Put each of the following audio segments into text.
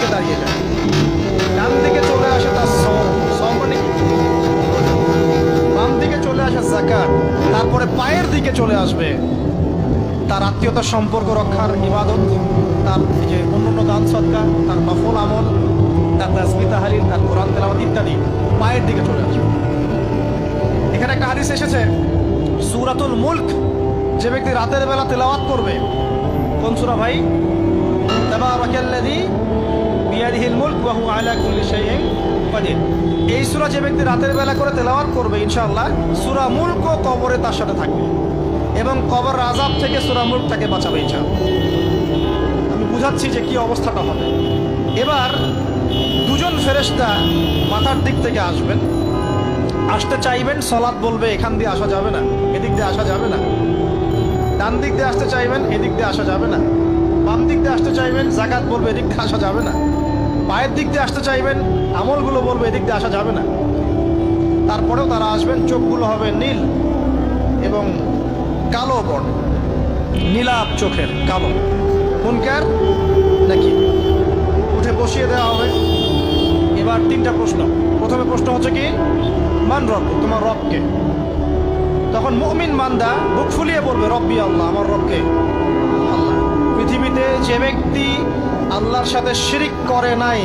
দিকে দাঁড়িয়ে যায়। ডান দিকে চলে আসে তার সম মানে বাম দিকে চলে আসে জাকাত তারপরে পায়ের দিকে চলে আসবে তার আত্মীয়তার সম্পর্ক রক্ষার ইবাদত, তার যে অন্য দান সৎকার, তার নফল আমল, তার তাসমিতা হারিন তার কোরআন তেলাওয়াত ইত্যাদি পায়ের দিকে চলে আসবে এখানে একটা হাদিস এসেছে, সুরাতুল মুলক, যে ব্যক্তি রাতের বেলা তেলাওয়াত করবে, কোন সূরা ভাই? তাবারাকাল্লাযী বিয়াদিহিল মুলক হুয়া আলা কুল্লি শাইইন কাদির। এই সূরা যে ব্যক্তি রাতের বেলা করে তেলাওয়াত করবে, ইনশাআল্লাহ সূরা মুলক ও কবরে তার সাথে থাকবে এবং কবর আযাব থেকে সূরা মুলক তাকে বাঁচাবে, ইনশাআল্লাহ। আমি বুঝাচ্ছি যে কি অবস্থাটা হবে। এবার দুজন ফেরেশতা মাথার দিক থেকে আসবেন। আসতে চাইবেন সলাৎ বলবে, এখান দিয়ে আসা যাবে না, এদিক দিয়ে আসা যাবে না। ডান দিক দিয়ে আসতে চাইবেন, এদিক দিয়ে আসা যাবে না। বাম দিক দিয়ে আসতে চাইবেন, জাকাত বলবে, এদিক দিয়ে আসা যাবে না। পায়ের দিক দিয়ে আসতে চাইবেন, আমলগুলো বলবে, এদিক দিয়ে আসা যাবে না। তারপরেও তারা আসবেন, চোখগুলো হবে নীল এবং কালো বর্ণ। নীলাপ চোখের কালো। মুনকার নাকি? উঠে বসিয়ে দেওয়া হবে। এবার তিনটা প্রশ্ন। প্রথমে প্রশ্ন হচ্ছে কি, মান রব, তোমার রবকে? তখন মুমিন মান্দা বুক ফুলিয়ে বলবে, রব্বি আল্লাহ, আমার রবকে। আল্লাহ। পৃথিবীতে যে ব্যক্তি আল্লাহর সাথে শিরিক করে নাই।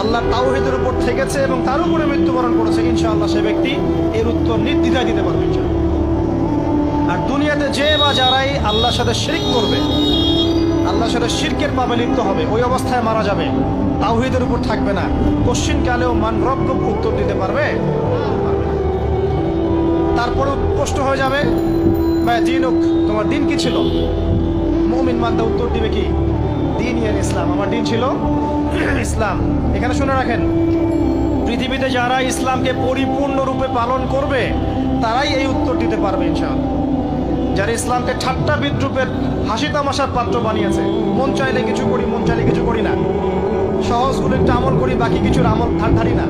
আল্লাহ তাওহিদের উপর থেকেছে এবং তার উপরে মৃত্যুবরণ করেছে। ইনশাআল্লাহ সে ব্যক্তি এর উত্তর নির্দ্বিধায় দিতে পারবে আর দুনিয়াতে যে বা যারাই আল্লাহর সাথে শিরিক করবে, আল্লাহর সাথে শিরকের পাবে লিপ্ত হবে, ওই অবস্থায় মারা যাবে, তাওহিদের উপর থাকবে না। কোশ্চিন কালেও মান রব উত্তর দিতে পারবে? তারপরে প্রশ্ন হয়ে যাবে বা দিনুক, তোমার দিন কি ছিল? মুমিন মান্দা উত্তর দিবে কি? দিন ইসলাম, আমার দিন ছিল ইসলাম। এখানে শুনে রাখেন, পৃথিবীতে যারা ইসলামকে পরিপূর্ণরূপে পালন করবে, তারাই এই উত্তর দিতে পারবে ইনশাআল্লাহ। যারা ইসলামকে ঠাট্টা বিদ্রুপের হাসি তামাশার পাত্র বানিয়েছে, মন চাইলে কিছু করি, মন চাইলে কিছু করি না। সহজগুলো একটা আমল করি, বাকি কিছুর আমল ধার ধারি না।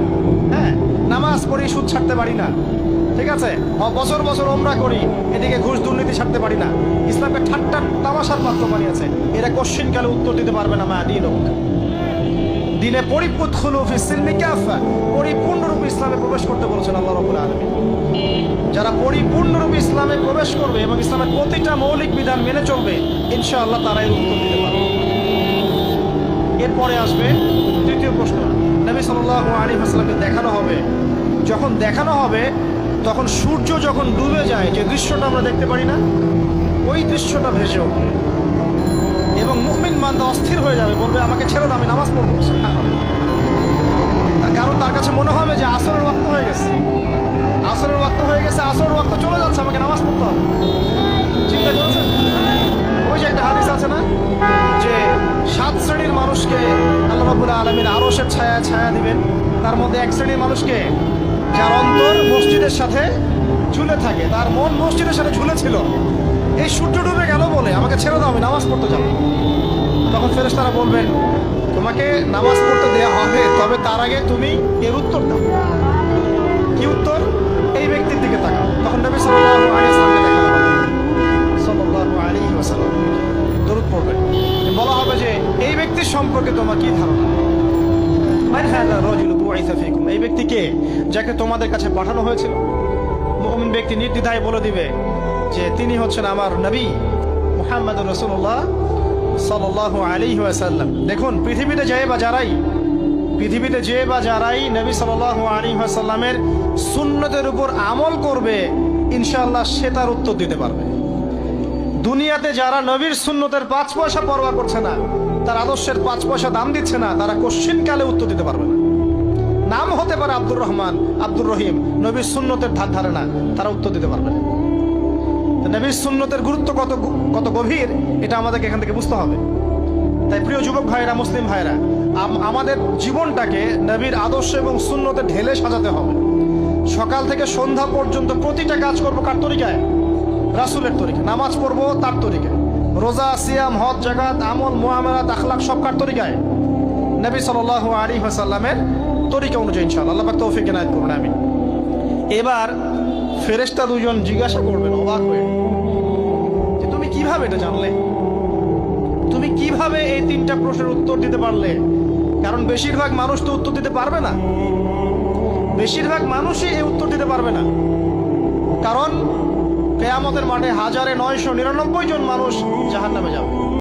হ্যাঁ নামাজ পড়ি, সুদ ছাড়তে পারি না। ঠিক আছে? বছর বছর ওমরা করি, এদিকে ঘুষ দুর্নীতি ছাড়তে পারি না। ইসলামকে ঠাট্টা তামাশার পাত্র বানিয়েছে এরা কোশ্চিন কালে উত্তর দিতে পারবে না মা দিন দিনে পরিপুত খুলু ফিসিলমি কাফা, পরিপূর্ণরূপে ইসলামে প্রবেশ করতে বলেছেন আল্লাহ রাব্বুল আলামিন। যারা পরিপূর্ণরূপে ইসলামে প্রবেশ করবে এবং ইসলামের প্রতিটা মৌলিক বিধান মেনে চলবে, ইনশাআল্লাহ তারা এর উত্তর দিতে পারবে। এরপরে আসবে তৃতীয় প্রশ্ন। নবী সাল্লাল্লাহু আলাইহি ওয়াসাল্লামকে দেখানো হবে। যখন দেখানো হবে তখন সূর্য যখন ডুবে যায়, যে দৃশ্যটা আমরা দেখতে পারি না, ওই দৃশ্যটা ভেসে উঠবে এবং মুমিন মান্দা অস্থির হয়ে যাবে, বলবে, আমাকে ছেড়ে দাও, আমি নামাজ পড়ব। কারণ তার কাছে মনে হবে যে আসরের ওয়াক্ত হয়ে গেছে। আসরের ওয়াক্ত হয়ে গেছে, আসরের ওয়াক্ত চলে যাচ্ছে, আমাকে নামাজ পড়তে হবে। চিন্তা করেছেন? ওই যে একটা হাদিস আছে না, যে সাত শ্রেণির মানুষকে আল্লাহ রাব্বুল আলামিন আরশের ছায়া ছায়া দিবেন। তার মধ্যে এক শ্রেণির মানুষকে যার অন্তর মসজিদের সাথে ঝুলে থাকে, তার মন মসজিদের সাথে ঝুলে ছিল এই সূর্য ডুবে গেল বলে আমাকে ছেড়ে দাও, আমি নামাজ পড়তে যাব। তখন ফেরেস তারা বলবেন, তোমাকে নামাজ পড়তে দেওয়া হবে, তবে তার আগে তুমি এর উত্তর দাও। কি উত্তর? এই ব্যক্তির রাজুলু এই ব্যক্তি কে যাকে তোমাদের কাছে পাঠানো হয়েছিল ব্যক্তি বলে দিবে যে তিনি হচ্ছেন আমার নবী আলাইহি ওয়াসাল্লাম। দেখুন, পৃথিবীতে যে বা যারাই, পৃথিবীতে যে বা যারাই নবী সাল্লাল্লাহু আলাইহি ওয়াসাল্লামের সুন্নতের উপর আমল করবে, ইনশাআল্লাহ সে তার উত্তর দিতে পারবে। দুনিয়াতে যারা নবীর সুন্নতের পাঁচ পয়সা পরোয়া করছে না, তার আদর্শের পাঁচ পয়সা দাম দিচ্ছে না, তারা কোশ্চিন কালে উত্তর দিতে পারবে না। নাম হতে পারে আব্দুর রহমান, আব্দুর রহিম। নবীর সুন্নতের ধার ধারে না, তারা উত্তর দিতে পারবে নবীর সুন্নতের গুরুত্ব কত কত গভীর, এটা আমাদেরকে এখান থেকে বুঝতে হবে। তাই প্রিয় যুবক ভাইরা মুসলিম ভাইরা আম- আমাদের জীবনটাকে নবীর আদর্শ এবং শূন্যতে ঢেলে সাজাতে হবে। সকাল থেকে সন্ধ্যা পর্যন্ত প্রতিটা কাজ করব কার তরিকায়? রাসুলের তরিকা নামাজ পড়ব তার তরিকায়। রোজা, সিয়াম, হজ জাগাত আমল মোহামেরাত আখলাক সব কার তরিকায়? নবী সাল আলী হাসাল্লামের তরিকা অনুযায়ী ইনশাল্লাহ আল্লাহ তৌফিক এনায়ত করবেন আমি এবার ফেরেশতা দুজন জিজ্ঞাসা করবেন, অবাক হয়ে। যে তুমি কীভাবে এটা জানলে? তুমি কীভাবে এই তিনটা প্রশ্নের উত্তর দিতে পারলে? কারণ বেশিরভাগ মানুষ তো উত্তর দিতে পারবে না। বেশিরভাগ মানুষই এই উত্তর দিতে পারবে না। কারণ কেয়ামতের মাঠে হাজারে নয়শো নিরানব্বই জন মানুষ জাহান নামে যাবে।